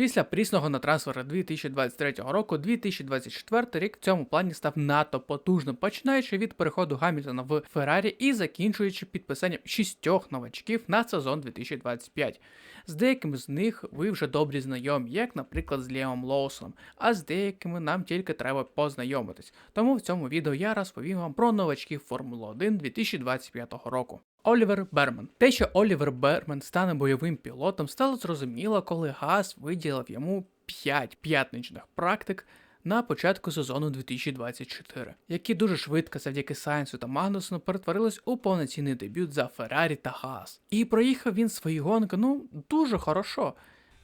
Після прісного на трансфери 2023 року, 2024 рік в цьому плані став надто потужним, починаючи від переходу Гамільтона в Феррарі і закінчуючи підписанням шістьох новачків на сезон 2025. З деякими з них ви вже добрі знайомі, як, наприклад, з Ліамом Лоусоном, а з деякими нам тільки треба познайомитись. Тому в цьому відео я розповім вам про новачків Формули 1 2025 року. Олівер Берман. Те, що Олівер Берман стане бойовим пілотом, стало зрозуміло, коли Газ виділив йому 5 п'ятничних практик на початку сезону 2024, які дуже швидко завдяки Сайнсу та Магнусону перетворились у повноцінний дебют за Феррарі та Газ. І проїхав він свої гонки, ну, дуже хорошо.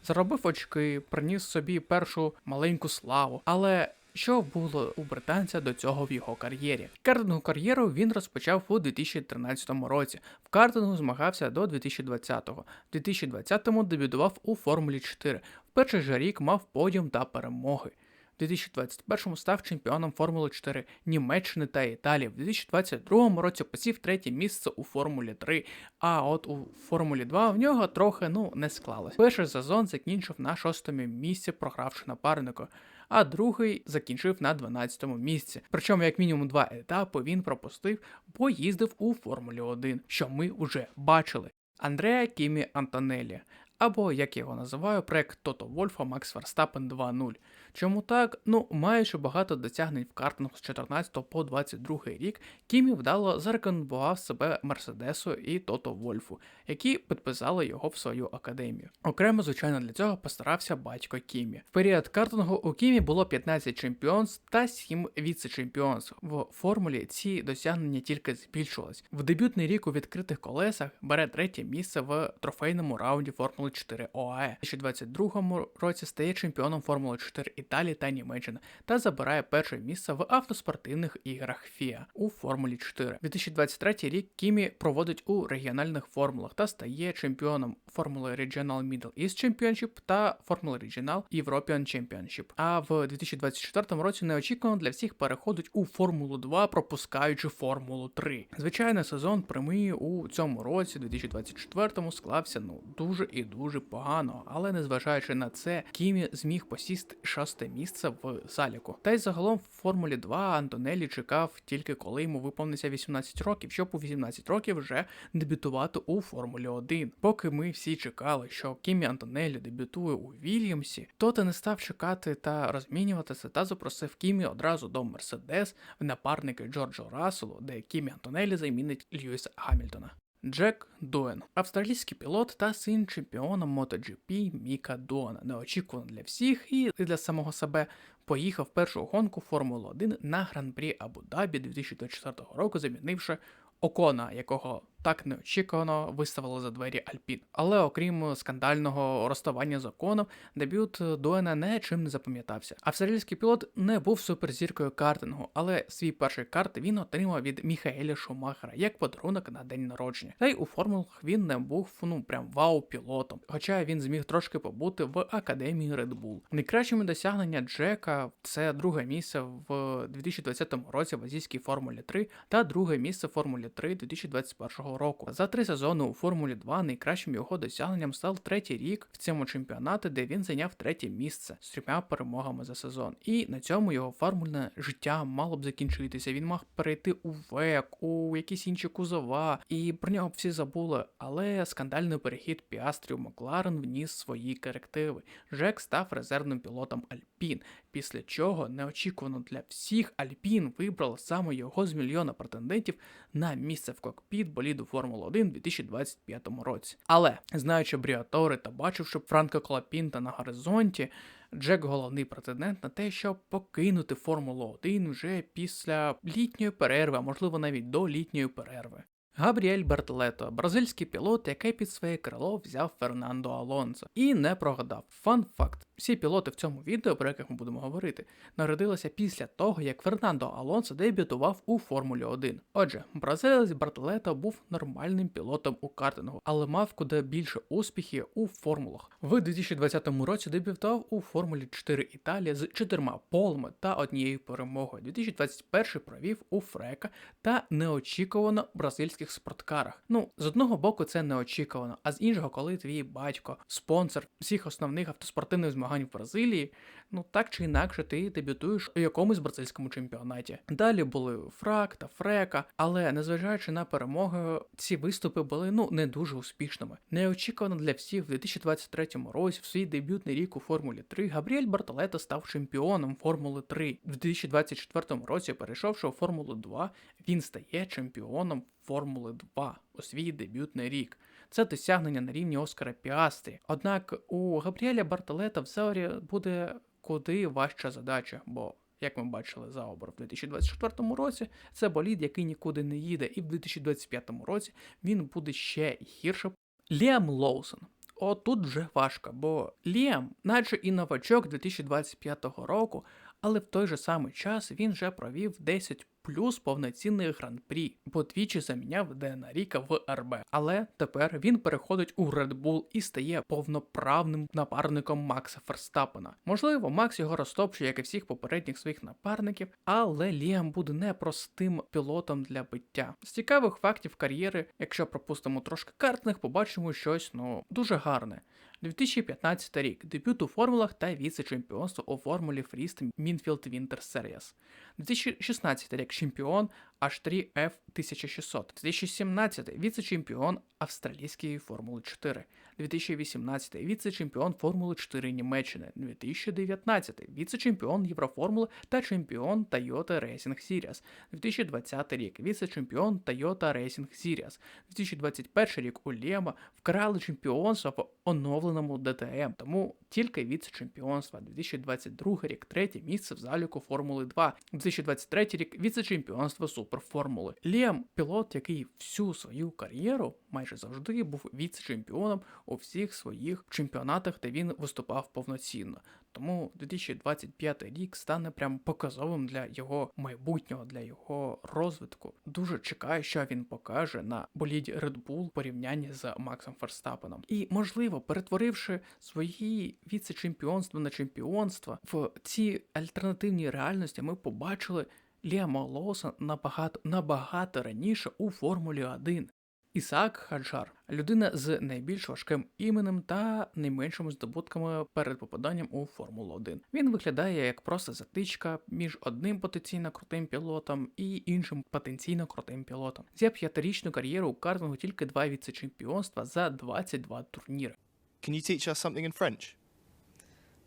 Заробив очки, приніс собі першу маленьку славу, але що було у британця до цього в його кар'єрі? Картингову кар'єру він розпочав у 2013 році. В картингу змагався до 2020-го. В 2020-му дебютував у Формулі 4. В перший же рік мав подіум та перемоги. В 2021 став чемпіоном Формули 4 Німеччини та Італії. В 2022 році посів третє місце у Формулі 3, а от у Формулі 2 в нього трохи ну не склалось. Перший сезон закінчив на шостому місці, програвши напарнику, а другий закінчив на 12-му місці. Причому, як мінімум, два етапи він пропустив, бо їздив у Формулі 1, що ми вже бачили. Андреа Кімі Антонелі. Або, як я його називаю, проект Тото Вольфа Макс Верстапен 2.0. Чому так? Ну, маючи багато досягнень в картингу з 14 по 22 рік, Кімі вдало зарекомендував себе Мерседесу і Тото Вольфу, які підписали його в свою академію. Окремо, звичайно, для цього постарався батько Кімі. В період картингу у Кімі було 15 чемпіонств та 7 віце-чемпіонств. В формулі ці досягнення тільки збільшувались. В дебютний рік у відкритих колесах бере третє місце в трофейному раунді Формули 4 ОАЕ. У 2022 році стає чемпіоном Формули 4 Італії та Німеччини та забирає перше місце в автоспортивних іграх FIA у Формулі 4. 2023 рік Кімі проводить у регіональних формулах та стає чемпіоном Формули Regional Middle East Championship та Формули Regional European Championship. А в 2024 році неочікувано для всіх переходить у Формулу 2, пропускаючи Формулу 3. Звичайно, сезон прямий у цьому році, 2024 склався ну дуже і дуже погано, але незважаючи на це, Кімі зміг посісти шосте місце в заліку. Та й загалом в Формулі 2 Антонелі чекав тільки коли йому виповниться 18 років, щоб у 18 років вже дебютувати у Формулі 1. Поки ми всі чекали, що Кімі Антонелі дебютує у Вільямсі, то не став чекати та розмінюватися та запросив Кімі одразу до Мерседес в напарники Джорджо Расселу, де Кімі Антонелі замінить Льюіса Гамільтона. Джек Дуен, австралійський пілот та син чемпіона MotoGP Міка Дуена, неочікувано для всіх і для самого себе. Поїхав першу гонку Формули 1 на гран-прі Абу-Дабі 2024 року, замінивши Окона, якого так неочікувано виставили за двері Альпін. Але окрім скандального розставання з Оконом, дебют Дуена не чим не запам'ятався. Австралійський пілот не був суперзіркою картингу, але свій перший карт він отримав від Міхаеля Шумахера як подарунок на день народження. Та й у формулах він не був ну прям вау-пілотом, хоча він зміг трошки побути в академії Red Bull. Найкращими досягнення Джека це друге місце в 2020 році в азійській Формулі 3 та друге місце в Формулі 3 2021 року. За три сезони у Формулі 2 найкращим його досягненням став третій рік в цьому чемпіонаті, де він зайняв третє місце з трьома перемогами за сезон. І на цьому його формульне життя мало б закінчитися. Він мав перейти у ВЕК, у якісь інші кузова, і про нього всі забули. Але скандальний перехід Піастрів Макларен вніс свої корективи. Жек став резервним пілотом Альпін, після чого неочікувано для всіх Альпін вибрав саме його з мільйона претендентів на місце в кокпіт боліду Формули 1 у 2025 році. Але знаючи Бріатори та бачивши Франко Колапінта на горизонті. Джек головний претендент на те, щоб покинути Формулу 1 вже після літньої перерви, а можливо навіть до літньої перерви. Габріель Бертолето, бразильський пілот, який під своє крило взяв Фернандо Алонсо. І не прогадав. Фан факт: всі пілоти в цьому відео, про яких ми будемо говорити, народилися після того, як Фернандо Алонсо дебютував у Формулі 1. Отже, бразилець Бертолето був нормальним пілотом у картингу, але мав куди більше успіхів у формулах. В 2020 році дебютував у Формулі 4 Італія з чотирма полами та однією перемогою. 2021 провів у Фрека та неочікувано бразильських спорткарах. Ну, з одного боку, це неочікувано, а з іншого, коли твій батько, спонсор всіх основних автоспортивних змагань в Бразилії, ну так чи інакше, ти дебютуєш у якомусь бразильському чемпіонаті. Далі були фрак та фрека, але незважаючи на перемоги, ці виступи були ну не дуже успішними. Неочікувано для всіх в 2023 році, в свій дебютний рік у Формулі 3, Габріель Бартолето став чемпіоном Формули 3. В 2024 році, перейшовши у Формулу 2, він стає чемпіоном Формули 2 у свій дебютний рік. Це досягнення на рівні Оскара Піастрі. Однак у Габріеля Бартолета в Сеорі буде куди важча задача, бо. Як ми бачили за обор в 2024 році, це болід, який нікуди не їде, і в 2025 році він буде ще гірше. Ліам Лоусон. О, тут вже важко, бо Ліам, наче і новачок 2025 року, але в той же самий час він вже провів 10 плюс повноцінних гран-прі, бо двічі заміняв Дена Ріка в РБ. Але тепер він переходить у Red Bull і стає повноправним напарником Макса Ферстапена. Можливо, Макс його розтопче, як і всіх попередніх своїх напарників, але Ліам буде непростим пілотом для биття. З цікавих фактів кар'єри, якщо пропустимо трошки картних, побачимо щось ну дуже гарне. 2015 рік дебют у формулах та віце-чемпіонство у формулі Фріст Мінфілд Вінтер Серіас. 2016 рік чемпіон H3 F 1600. 2017 віце-чемпіон австралійської Формули 4. 2018 віце-чемпіон Формули 4 Німеччини. 2019 віце-чемпіон Євроформули та чемпіон Toyota Racing Series. 2020 рік віце-чемпіон Toyota Racing Series. 2021 рік у Лема вкрали чемпіонство в оновленому ДТМ, тому тільки віце-чемпіонства. 2022 рік третє місце в заліку Формули 2. 2023 рік віце-чемпіонства Суперформули. Ліам пілот, який всю свою кар'єру майже завжди був віце-чемпіоном у всіх своїх чемпіонатах, де він виступав повноцінно. Тому 2025 рік стане прям показовим для його майбутнього, для його розвитку. Дуже чекаю, що він покаже на боліді Red Bull в порівнянні з Максом Ферстапеном. І можливо, перетворивши свої віце-чемпіонства на чемпіонства в ці альтернативні реальності, ми побачили Ліама Лоуса набагато набагато раніше у Формулі 1. Ісаак Хаджар людина з найбільш важким іменем та найменшими здобутками перед попаданням у Формулу 1. Він виглядає як просто затичка між одним потенційно крутим пілотом і іншим потенційно крутим пілотом. За п'ятирічну кар'єру у картингу тільки два віце-чемпіонства за 22 турніри. Can you teach us something in French?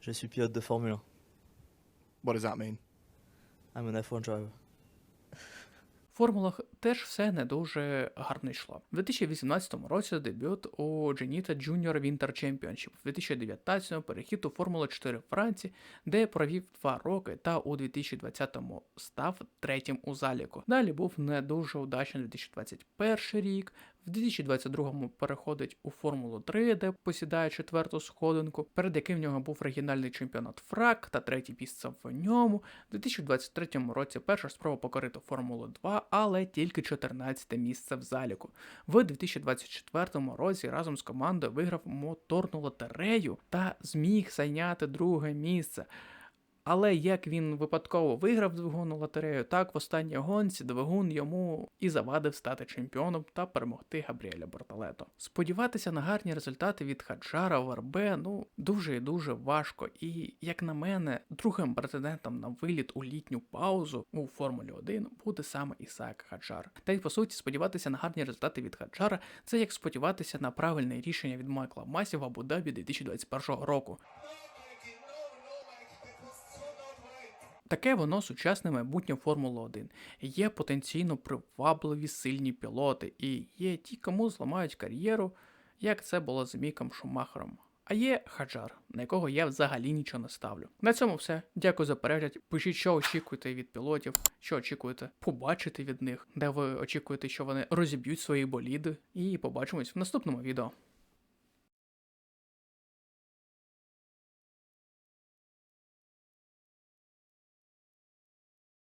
Je suis pilote de Formule 1. What does that mean? I'm an F1 driver. Формулах теж все не дуже гарно йшло. У 2018 році дебют у Дженіта Junior Winter Championship, у 2019 перехід у Формулу 4 Франції, де провів два роки, та у 2020-му став третім у заліку. Далі був не дуже удачний 2021 рік. В 2022-му переходить у Формулу 3, де посідає четверту сходинку, перед яким в нього був регіональний чемпіонат Фрак та третє місце в ньому. У 2023 році перша спроба покорити Формулу 2, але тільки 14 місце в заліку. В 2024 році разом з командою виграв моторну лотерею та зміг зайняти друге місце. Але як він випадково виграв двигунну лотерею, так в останній гонці двигун йому і завадив стати чемпіоном та перемогти Габріеля Борталето. Сподіватися на гарні результати від Хаджара в РБ ну дуже і дуже важко. І як на мене, другим претендентом на виліт у літню паузу у Формулі 1 буде саме Ісаак Хаджар. Та й по суті, сподіватися на гарні результати від Хаджара це як сподіватися на правильне рішення від Майкла Масі в Абу-Дабі 2021 року. Таке воно сучасне майбутнє Формули 1. Є потенційно привабливі сильні пілоти, і є ті, кому зламають кар'єру, як це було з Міком Шумахером. А є Хаджар, на якого я взагалі нічого не ставлю. На цьому все. Дякую за перегляд. Пишіть, що очікуєте від пілотів, що очікуєте побачити від них, де ви очікуєте, що вони розіб'ють свої боліди. І побачимось в наступному відео.